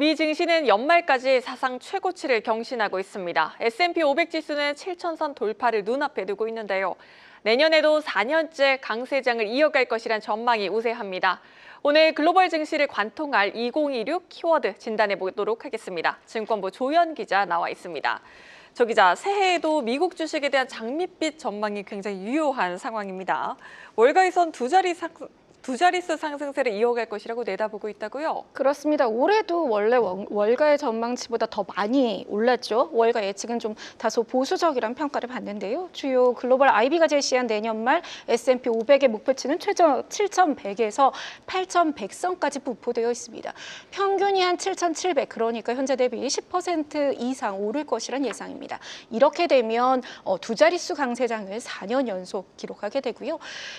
미 증시는 연말까지 사상 최고치를 경신하고 있습니다. S&P 500 지수는 7천선 돌파를 눈앞에 두고 있는데요. 내년에도 4년째 강세장을 이어갈 것이란 전망이 우세합니다. 오늘 글로벌 증시를 관통할 2026 키워드 진단해 보도록 하겠습니다. 증권부 조현 기자 나와 있습니다. 조 기자, 새해에도 미국 주식에 대한 장밋빛 전망이 굉장히 유효한 상황입니다. 월가에선 두 자리 상, 두 자릿수 상승세를 이어갈 것이라고 내다보고 있다고요? 그렇습니다. 올해도 원래 월- 월가의 전망치보다 더 많이 올랐죠. 월가 예측은 좀 다소 보수적이란 평가를 받는데요. 주요 글로벌 IB가 제시한 내년 말 S&P 500의 목표치는 최저 7,100에서 8,100선까지 부포되어 있습니다. 평균이 한 7,700, 그러니까 현재 대비 10% 이상 오를 것이란 예상입니다. 이렇게 되면 어, 두 자릿수 강세장을 4년 연속 기록하게 되고요.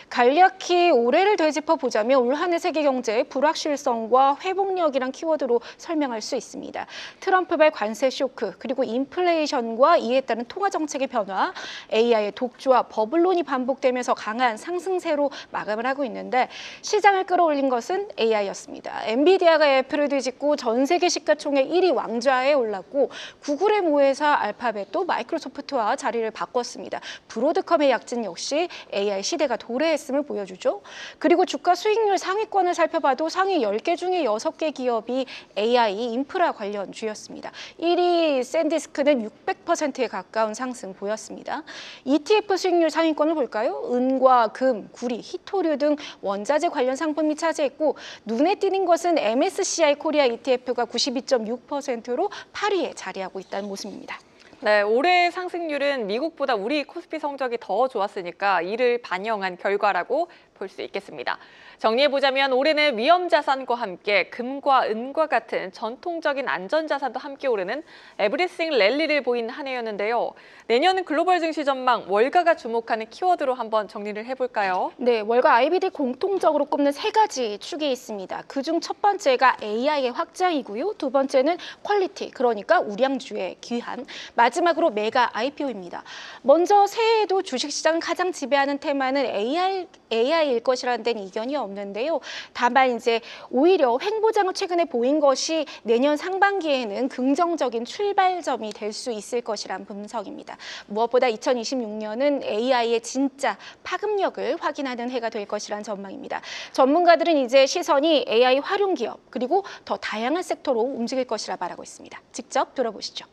간략히 올해를 되짚어 보자면 올 한해 세계 경제의 불확실성과 회복력이란 키워드로 설명할 수 있습니다. 트럼프발 관세 쇼크, 그리고 인플레이션과 이에 따른 통화 정책의 변화, AI의 독주와 버블론이 반복되면서 강한 상승세로 마감을 하고 있는데 시장을 끌어올린 것은 AI였습니다. 엔비디아가 애플을 뒤집고 전 세계 시가총액 1위 왕좌에 올랐고 구글의 모회사 알파벳도 마이크로소프트와 자리를 바꿨습니다. 브로드컴의 약진 역시 AI 시대가 도래했음을 보여주죠. 그리고 주가 수익률 상위권을 살펴봐도 상위 10개 중에 6개 기업이 AI 인프라 관련 주였습니다. 1위 샌디스크는 600%에 가까운 상승 보였습니다. ETF 수익률 상위권을 볼까요? 은과 금, 구리, 히토류 등 원자재 관련 상품이 차지했고 눈에 띄는 것은 MSCI 코리아 ETF가 92.6%로 8위에 자리하고 있다는 모습입니다. 네, 올해 상승률은 미국보다 우리 코스피 성적이 더 좋았으니까 이를 반영한 결과라고 볼 수 있겠습니다. 정리해보자면 올해는 위험 자산과 함께 금과 은과 같은 전통적인 안전 자산도 함께 오르는 에브리싱 랠리를 보인 한 해였는데요. 내년 글로벌 증시 전망 월가가 주목하는 키워드로 한번 정리를 해볼까요? 네, 월가 IBD 공통적으로 꼽는 세 가지 축이 있습니다. 그중 첫 번째가 AI의 확장이고요. 두 번째는 퀄리티, 그러니까 우량주의 귀한. 마지막으로 메가 IPO입니다. 먼저 새해에도 주식시장을 가장 지배하는 테마는 AI, AI 일 것이라는 데는 이견이 없는데요. 다만 이제 오히려 횡보장을 최근에 보인 것이 내년 상반기에는 긍정적인 출발점이 될 수 있을 것이란 분석입니다. 무엇보다 2026년은 AI의 진짜 파급력을 확인하는 해가 될 것이란 전망입니다. 전문가들은 이제 시선이 AI 활용 기업 그리고 더 다양한 섹터로 움직일 것이라 말하고 있습니다. 직접 들어보시죠.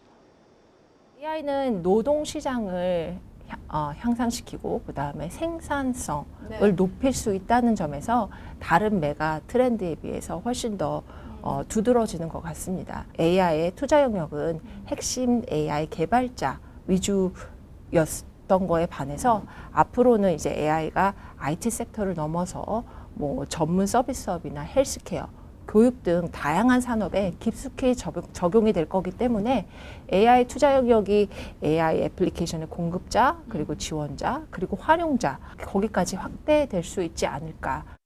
AI는 노동 시장을 향- 어, 향상시키고 그 다음에 생산성을 네. 높일 수 있다는 점에서 다른 메가 트렌드에 비해서 훨씬 더 어, 두드러지는 것 같습니다. AI의 투자 영역은 핵심 AI 개발자 위주였던 거에 반해서 앞으로는 이제 AI가 IT 섹터를 넘어서 뭐 전문 서비스업이나 헬스케어 교육 등 다양한 산업에 깊숙이 적용- 적용이 될 거기 때문에 AI 투자 영역이 AI 애플리케이션의 공급자, 그리고 지원자, 그리고 활용자 거기까지 확대될 수 있지 않을까.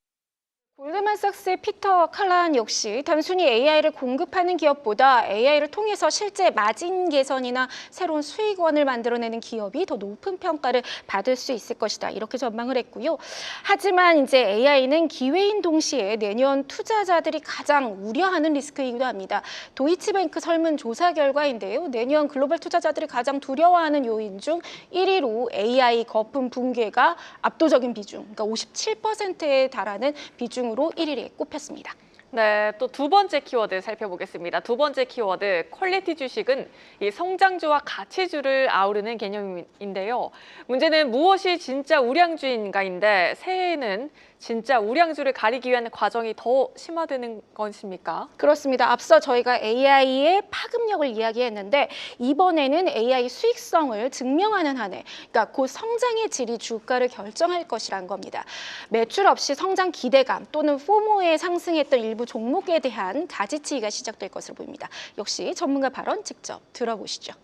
골드만삭스의 피터 칼란 역시 단순히 AI를 공급하는 기업보다 AI를 통해서 실제 마진 개선이나 새로운 수익원을 만들어내는 기업이 더 높은 평가를 받을 수 있을 것이다 이렇게 전망을 했고요. 하지만 이제 AI는 기회인 동시에 내년 투자자들이 가장 우려하는 리스크이기도 합니다. 도이치뱅크 설문조사 결과인데요. 내년 글로벌 투자자들이 가장 두려워하는 요인 중 1위로 AI 거품 붕괴가 압도적인 비중, 그러니까 57%에 달하는 비중으로 1위에 꼽혔습니다. 네, 또 두 번째 키워드 살펴보겠습니다. 두 번째 키워드 퀄리티 주식은 이 성장주와 가치주를 아우르는 개념인데요. 문제는 무엇이 진짜 우량주인가인데 새해에는 진짜 우량주를 가리기 위한 과정이 더 심화되는 것입니까? 그렇습니다. 앞서 저희가 AI의 파급력을 이야기했는데 이번에는 AI 수익성을 증명하는 한 해, 그러니까 곧 성장의 질이 주가를 결정할 것이란 겁니다. 매출 없이 성장 기대감 또는 포모에 상승했던 일부 종목에 대한 가지치기가 시작될 것으로 보입니다. 역시 전문가 발언 직접 들어보시죠.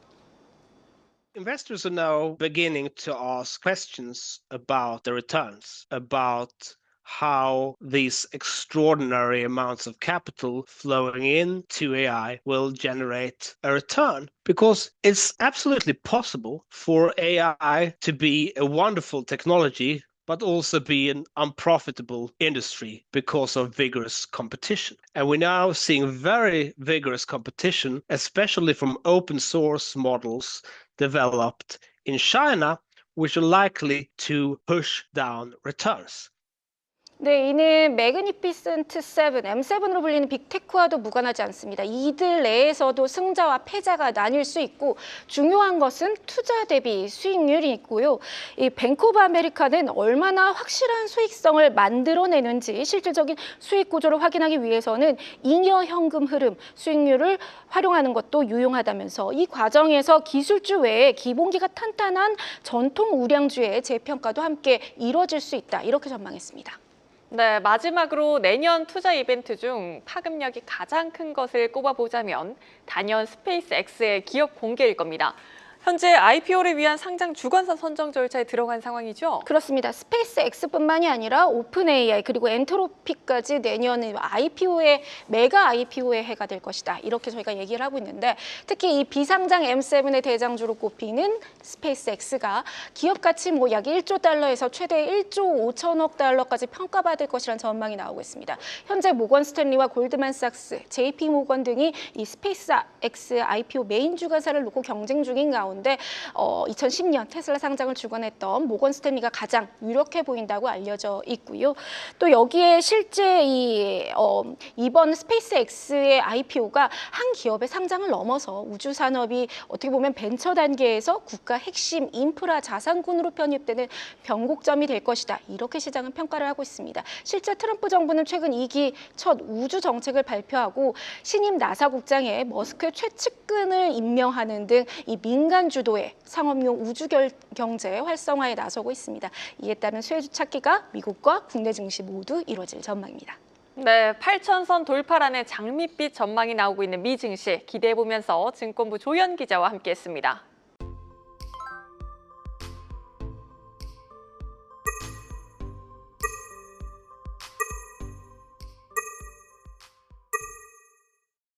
Investors are now beginning to ask questions about the returns, about how these extraordinary amounts of capital flowing into AI will generate a return. Because it's absolutely possible for AI to be a wonderful technology but also be an unprofitable industry because of vigorous competition. And we're now seeing very vigorous competition, especially from open source models developed in China, which are likely to push down returns. 네, 이는 매그니피센트 7, M7으로 불리는 빅테크와도 무관하지 않습니다. 이들 내에서도 승자와 패자가 나뉠 수 있고 중요한 것은 투자 대비 수익률이 있고요. 이 뱅크 오브 아메리카는 얼마나 확실한 수익성을 만들어내는지 실질적인 수익 구조를 확인하기 위해서는 잉여 현금 흐름, 수익률을 활용하는 것도 유용하다면서 이 과정에서 기술주 외에 기본기가 탄탄한 전통 우량주의 재평가도 함께 이루어질 수 있다. 이렇게 전망했습니다. 네, 마지막으로 내년 투자 이벤트 중 파급력이 가장 큰 것을 꼽아보자면 단연 스페이스 X의 기업 공개일 겁니다. 현재 IPO를 위한 상장 주관사 선정 절차에 들어간 상황이죠. 그렇습니다. 스페이스 X뿐만이 아니라 오픈 AI 그리고 엔트로피까지 내년에 IPO의 메가 IPO의 해가 될 것이다. 이렇게 저희가 얘기를 하고 있는데 특히 이 비상장 M7의 대장주로 꼽히는 스페이스 X가 기업 가치 뭐 약 1조 달러에서 최대 1조 5천억 달러까지 평가받을 것이라는 전망이 나오고 있습니다. 현재 모건 스탠리와 골드만삭스, JP 모건 등이 이 스페이스 X IPO 메인 주관사를 놓고 경쟁 중인 가운데 어, 2010년 테슬라 상장을 주관했던 모건 스탠리가 가장 유력해 보인다고 알려져 있고요. 또 여기에 실제 이 어, 이번 스페이스 X의 IPO가 한 기업의 상장을 넘어서 우주 산업이 어떻게 보면 벤처 단계에서 국가 핵심 인프라 자산군으로 편입되는 변곡점이 될 것이다. 이렇게 시장은 평가를 하고 있습니다. 실제 트럼프 정부는 최근 2기 첫 우주 정책을 발표하고 신임 나사 국장에 머스크의 최측근을 임명하는 등 이 민간 주도의 상업용 우주 결- 경제 활성화에 나서고 있습니다. 이에 따른 수혜주 찾기가 미국과 국내 증시 모두 이루어질 전망입니다. 네, 8천선 돌파라는 장밋빛 전망이 나오고 있는 미 증시 기대해 보면서 증권부 조현 기자와 함께했습니다.